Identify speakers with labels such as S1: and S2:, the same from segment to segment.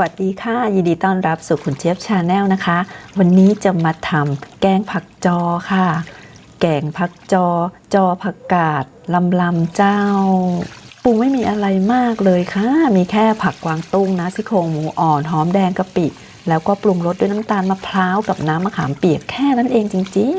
S1: วัสดีค่ะ ยินดีต้อนรับสู่คุณเจี๊ยบชาแนลนะคะ วันนี้จะมาทำแกงผักจอค่ะ แกงผักจอ จอผักกาดลำลำเจ้าปรุงไม่มีอะไรมากเลยค่ะ มีแค่ผักกวางตุ้งนะซี่โครงหมูอ่อนหอมแดงกะปิ แล้วก็ปรุงรสด้วยน้ำตาลมะพร้าวกับน้ำมะขามเปียกแค่นั้นเองจริง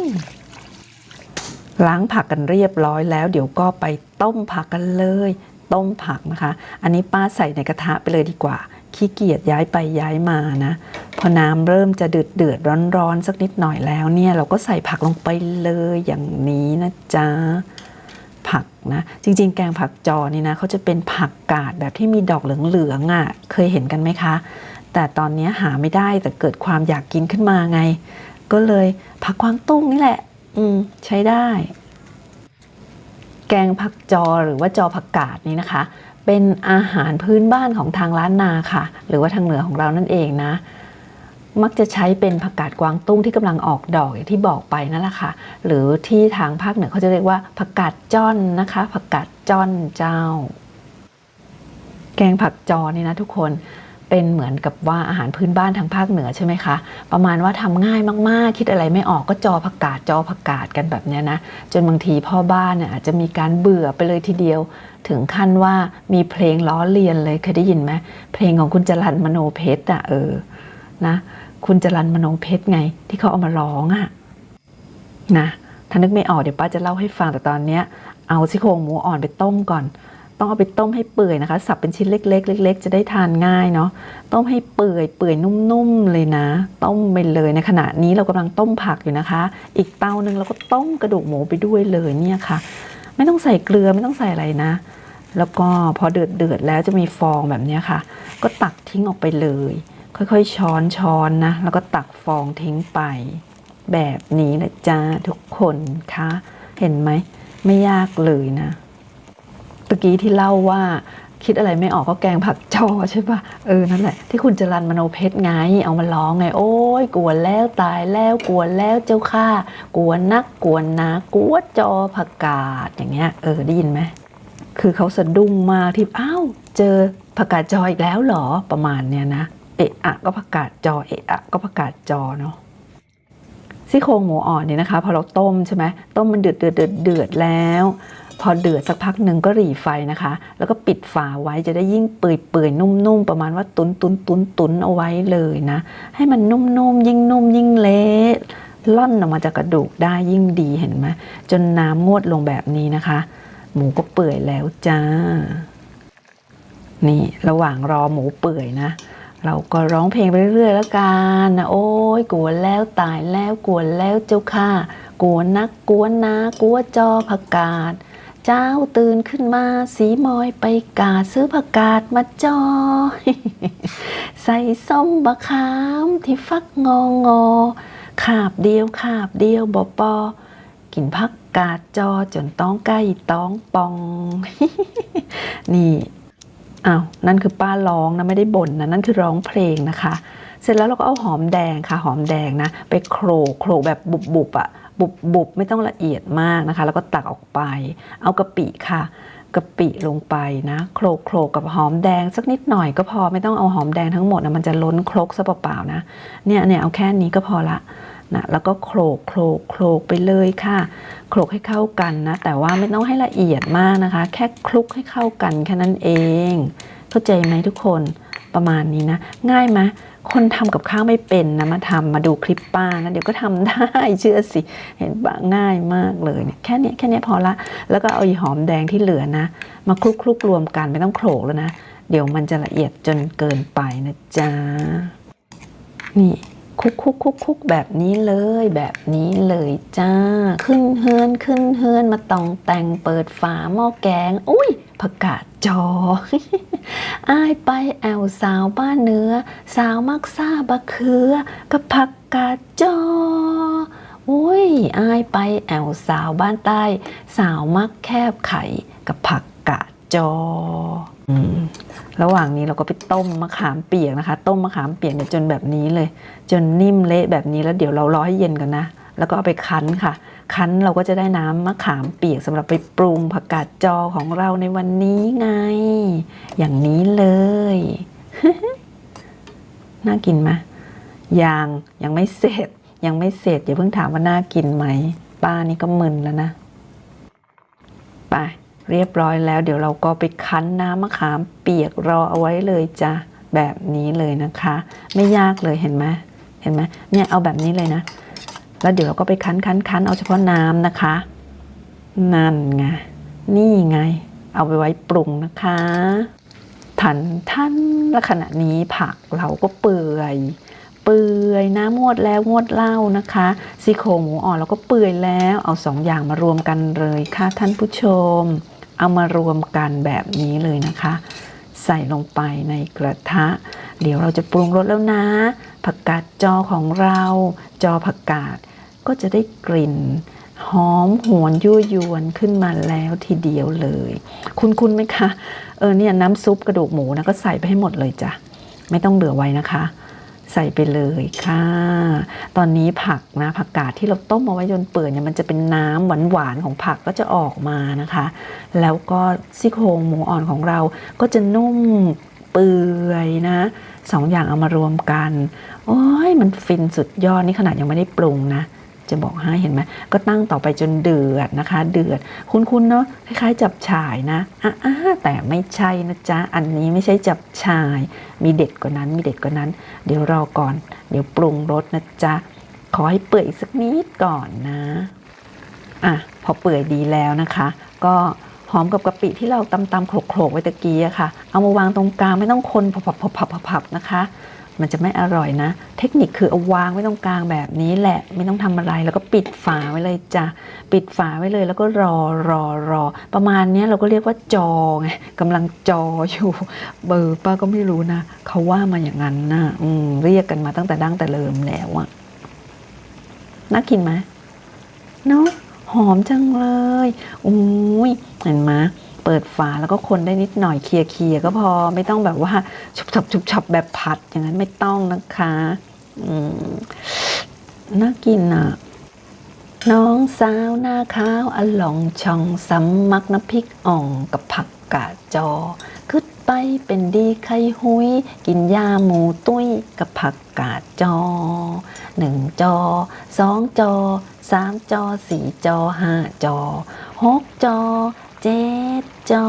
S1: ๆ ล้างผักกันเรียบร้อยแล้ว เดี๋ยวก็ไปต้มผักกันเลย ต้มผักนะคะ อันนี้ป้าใส่ในกระทะไปเลยดีกว่า ขี้เกียจย้ายไปย้ายมานะ พอน้ำเริ่มจะเดือดเดือดร้อนร้อนสักนิดหน่อยแล้วเนี่ยเราก็ใส่ผักลงไปเลยอย่างนี้นะจ๊ะผักนะ จริง ๆ แกงผักจอนี่นะเขาจะเป็นผักกาดแบบที่มีดอกเหลืองๆอะ่ะ เคยเห็นกันไหมคะ แต่ตอนนี้หาไม่ได้แต่เกิดความอยากกินขึ้นมาไง ก็เลยผักกวางตุ้งนี่แหละ อืมใช้ได้ แกงผักจอหรือว่าจอผักกาดนี่นะคะ เป็นอาหารพื้นบ้านของทางล้านนาค่ะ หรือว่าทางเหนือของเรานั่นเองนะ มักจะใช้เป็นผักกาดกวางตุ้งที่กำลังออกดอกอย่างที่บอกไปนั่นแหละค่ะ หรือที่ทางภาคเหนือเขาจะเรียกว่าผักกาดจ้อนนะคะ ผักกาดจ้อนเจ้า แกงผักจอนี่นะทุกคนเป็นเหมือนกับว่าอาหารพื้นบ้านทางภาคเหนือใช่ไหมคะ ประมาณว่าทำง่ายมากๆ คิดอะไรไม่ออกก็จอผักกาดจอผักกาดกันแบบนี้นะ จนบางทีพ่อบ้านเนี่ยอาจจะมีการเบื่อไปเลยทีเดียว ถึงขั้นว่ามีเพลงล้อเลียนเลยเคยได้ยินไหมเพลงของคุณจรันมโนเพชรอะเออนะคุณจรันมโนเพชรไง ที่เขาเอามาร้องอะนะถ้านึกไม่ออกเดี๋ยวป้าจะเล่าให้ฟังแต่ตอนเนี้ย เอาซี่โครงหมูอ่อนไปต้มก่อน ต้องเอาไปต้มให้เปื่อยนะคะ สับเป็นชิ้นเล็ก ๆ เล็ก ๆ จะได้ทานง่ายเนาะต้มให้เปื่อยเปื่อยนุ่มๆเลยนะ ต้มไปเลยในขณะนี้เรากำลังต้มผักอยู่นะคะ อีกเตาหนึ่งเราก็ต้มกระดูกหมูไปด้วยเลยเนี่ยค่ะ ไม่ต้องใส่เกลือไม่ต้องใส่อะไรนะ แล้วก็พอเดือดเดือดๆแล้วจะมีฟองแบบนี้ค่ะ ก็ตักทิ้งออกไปเลย ค่อยๆช้อนช้อนนะ แล้วก็ตักฟองทิ้งไป แบบนี้นะจ๊ะทุกคนคะเห็นไหมไม่ยากเลยนะตะกี้ที่เล่าว่า คิดอะไรไม่ออกก็แกงผักจอใช่ปะเออนั่นแหละ ที่คุณจรันมโนเพชรไง เอามาร้องไง โอ้ยกวนแล้วตายแล้วกวนแล้วเจ้าข้ากวนนักกวนนากวนจอผักกาดอย่างเงี้ยเออได้ยินไหมคือเขาสะดุ้งมากที่อ้าวเจอผักกาดจออีกแล้วหรอประมาณเนี้ยนะเอะอะก็ผักกาดจอเอะอะก็ผักกาดจอเนาะซี่โครงหมูอ่อนเนี่ยนะคะพอเราต้มใช่ไหมต้มมันเดือดเดือดเดือดเดือดแล้ว พอเดือดสักพักหนึ่งก็หรี่ไฟนะคะ แล้วก็ปิดฝาไว้จะได้ยิ่งเปื่อยเปื่อยๆนุ่มๆ ประมาณว่าตุนตุนตุนตุนเอาไว้เลยนะ ให้มันนุ่มๆ ยิ่งนุ่มยิ่งเละล่อนออกมาจากกระดูกได้ยิ่งดีเห็นไหมจนน้ำงวดลงแบบนี้นะคะ หมูก็เปื่อยแล้วจ้า นี่ระหว่างรอหมูเปื่อยนะเราก็ร้องเพลงไปเรื่อยๆแล้วกันนะโอ้ยกวนแล้วตายแล้วกวนแล้วเจ้าค่ะกวนนักกวนนากลัวจอผักกาด เจ้าตื่นขึ้นมา สีมอยไปกาซื้อผักกาดมาจอใส่ส้มบะขามที่ฟักงองอขาบเดียวขาบเดียวบอปอกินผักกาดจอจนต้องใกล้ต้องปอง นี่อ้าวนั่นคือป้าร้องนะไม่ได้บ่นนะนั่นคือร้องเพลงนะคะ เสร็จแล้วเราก็เอาหอมแดงค่ะหอมแดงนะไปโขลกโขลกแบบบุบบุบๆอะบุบบุบๆไม่ต้องละเอียดมากนะคะ แล้วก็ตักออกไป เอากะปิค่ะกะปิลงไปนะโขลกโขลกกับหอมแดงสักนิดหน่อยก็พอไม่ต้องเอาหอมแดงทั้งหมดนะมันจะล้นครกซะเปล่าๆนะเนี่ยเนี่ยเอาแค่นี้ก็พอละนะแล้วก็โขลกโขลกโขลกไปเลยค่ะโขลกให้เข้ากันนะแต่ว่าไม่ต้องให้ละเอียดมากนะคะ แค่คลุกให้เข้ากันแค่นั้นเอง เข้าใจไหมทุกคนประมาณนี้นะ ง่ายไหม คนทำกับข้าวไม่เป็นนะมาทำมาดูคลิปป้านะเดี๋ยวก็ทำได้เชื่อสิ เห็นปะง่ายมากเลยเนี่ยแค่นี้แค่นี้พอละ แล้วก็เอาอีหอมแดงที่เหลือนะ มาคลุกคลุกรวมกันไม่ต้องโขลกแล้วนะ เดี๋ยวมันจะละเอียดจนเกินไปนะจ๊ะนี่คุกคุกคุกคุกแบบนี้เลยแบบนี้เลยจ้า ขึ้นเฮือนขึ้นเฮือนมาตองแต่งเปิดฝาหม้อแกง อุ้ยผักกาดจอ อ้ายไปแอวสาวบ้านเนื้อ สาวมักซาบะเขือกับผักกาดจออุ้ยอายไปแอวสาวบ้านใต้ สาวมักแคบไข่กับผักกาดจอระหว่างนี้เราก็ไปต้มมะขามเปียกนะคะ ต้มมะขามเปียกเนี่ยจนแบบนี้เลย จนนิ่มเละแบบนี้แล้วเดี๋ยวเรารอให้เย็นกันนะ แล้วก็เอาไปคั้นค่ะ คั้นเราก็จะได้น้ำมะขามเปียกสำหรับไปปรุงผักกาดจอของเราในวันนี้ไง อย่างนี้เลย น่ากินไหมยังยังไม่เสร็จ ยังไม่เสร็จอย่าเพิ่งถามว่าน่ากินไหม ป้านี่ก็มึนแล้วนะ ไปเรียบร้อยแล้ว เดี๋ยวเราก็ไปคั้นน้ำมะขามเปียกรอเอาไว้เลยจ้ะแบบนี้เลยนะคะ ไม่ยากเลยเห็นไหมเห็นไหมเนี่ยเอาแบบนี้เลยนะ แล้วเดี๋ยวเราก็ไปคั้นคั้นคั้นเอาเฉพาะน้ำนะคะ นั่นไง นี่ไง เอาไปไว้ปรุงนะคะทันท่านและขณะนี้ผักเราก็เปื่อยเปื่อยนะงวดแล้วงวดเล่านะคะซี่โครงหมูอ่อนเราก็เปื่อยแล้วเอาสองอย่างมารวมกันเลยค่ะท่านผู้ชม เอามารวมกันแบบนี้เลยนะคะ ใส่ลงไปในกระทะ เดี๋ยวเราจะปรุงรสแล้วนะ ผักกาดจอของเรา จอผักกาดก็จะได้กลิ่นหอมหวนยั่วยวนขึ้นมาแล้วทีเดียวเลย คุณคุณไหมคะ เออเนี่ยน้ำซุปกระดูกหมูนะก็ใส่ไปให้หมดเลยจ้ะ ไม่ต้องเหลือไว้นะคะ ใส่ไปเลยค่ะ ตอนนี้ผักนะผักกาดที่เราต้มเอาไว้จนเปื่อยเนี่ยมันจะเป็นน้ำหวานๆของผักก็จะออกมานะคะ แล้วก็ซี่โครงหมูอ่อนของเราก็จะนุ่มเปื่อยนะ สองอย่างเอามารวมกัน โอ้ยมันฟินสุดยอดนี่ขนาดยังไม่ได้ปรุงนะ จะบอกให้เห็นไหมก็ตั้งต่อไปจนเดือดนะคะ เดือด คุ้นๆเนาะคล้ายๆ จับฉ่ายนะอะๆแต่ไม่ใช่นะจ๊ะ อันนี้ไม่ใช่จับฉ่าย มีเด็ดกว่านั้นมีเด็ดกว่านั้น เดี๋ยวรอก่อน เดี๋ยวปรุงรสนะจ๊ะ ขอให้เปื่อยสักนิดก่อนนะอะพอเปื่อยดีแล้วนะคะ ก็ หอมกับกะปิที่เราตำตำๆโขลกๆไว้ตะกี้อะค่ะ เอามาวางตรงกลางไม่ต้องคนพับๆๆๆๆนะคะ มันจะไม่อร่อยนะ เทคนิคคือเอาวางไว้ตรงกลางแบบนี้แหละไม่ต้องทำอะไรแล้วก็ปิดฝาไว้เลยจ้ะปิดฝาไว้เลยแล้วก็รอรอรอ ประมาณนี้เราก็เรียกว่าจอไงกำลังจออยู่ เบอร์ป้าก็ไม่รู้นะเขาว่ามาอย่างนั้นนะอืมเรียกกันมาตั้งแต่ดั้งแต่เริ่มแล้วอะน่ากินไหมเนาะ หอมจังเลยอุ้ยเห็นไหมเปิดฝาแล้วก็คนได้นิดหน่อยเคลียร์เคลียก็พอไม่ต้องแบบว่าชุบฉับชุบฉับแบบผัดอย่างนั้นไม่ต้องนะคะอืมน่ากินอะ น้องสาวหน้าขาวอลองช่องสำมักน้ำพริกอ่องกับผักกาดจอ ไปเป็นดีไข่หุย กินยาหมูตุ้ยกับผักกาดจอหนึ่งจอสองจอสามจอสี่จอห้าจอหกจอ เจ็ดจอ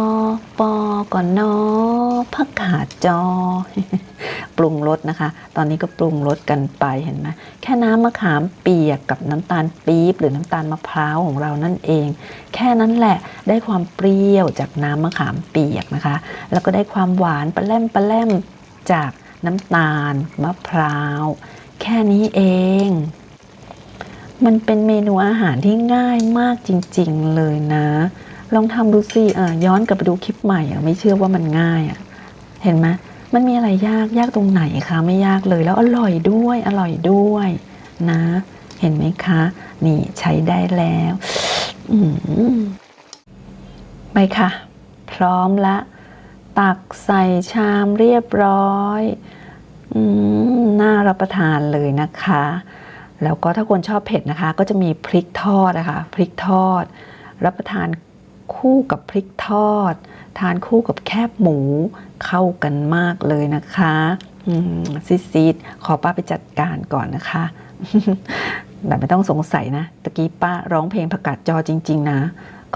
S1: ปอก่อนนอผักกาดจอ ปรุงรสนะคะ ตอนนี้ก็ปรุงรสกันไปเห็นไหมแค่น้ำมะขามเปียกกับน้ำตาลปี๊บหรือน้ำตาลมะพร้าวของเรานั่นเอง แค่นั้นแหละได้ความเปรี้ยวจากน้ำมะขามเปียกนะคะ แล้วก็ได้ความหวานปลาแรมปลาแรมจากน้ำตาลมะพร้าว แค่นี้เองมันเป็นเมนูอาหารที่ง่ายมากจริง ๆ เลยนะ ลองทำดูสิอะย้อนกลับไปดูคลิปใหม่อะไม่เชื่อว่ามันง่ายอะเห็นไหมมันมีอะไรยากยากตรงไหนคะไม่ยากเลยแล้วอร่อยด้วยอร่อยด้วยนะ เห็นไหมคะ นี่ใช้ได้แล้วอไปค่ะ พร้อมละ ตักใส่ชามเรียบร้อยอน่ารับประทานเลยนะคะ แล้วก็ถ้าคนชอบเผ็ดนะคะ ก็จะมีพริกทอดนะคะ พริกทอด รับประทาน คู่กับพริกทอด ทานคู่กับแคบหมูเข้ากันมากเลยนะคะอืมซีดๆขอป้าไปจัดการก่อนนะคะ แต่ไม่ต้องสงสัยนะตะกี้ป้าร้องเพลงประกาศจอจริง ๆ นะ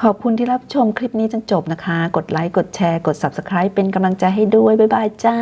S1: ขอบคุณที่รับชมคลิปนี้จนจบนะคะ กดไลค์ กดแชร์ กด Subscribe เป็นกำลังใจให้ด้วย บ๊ายบายจ้า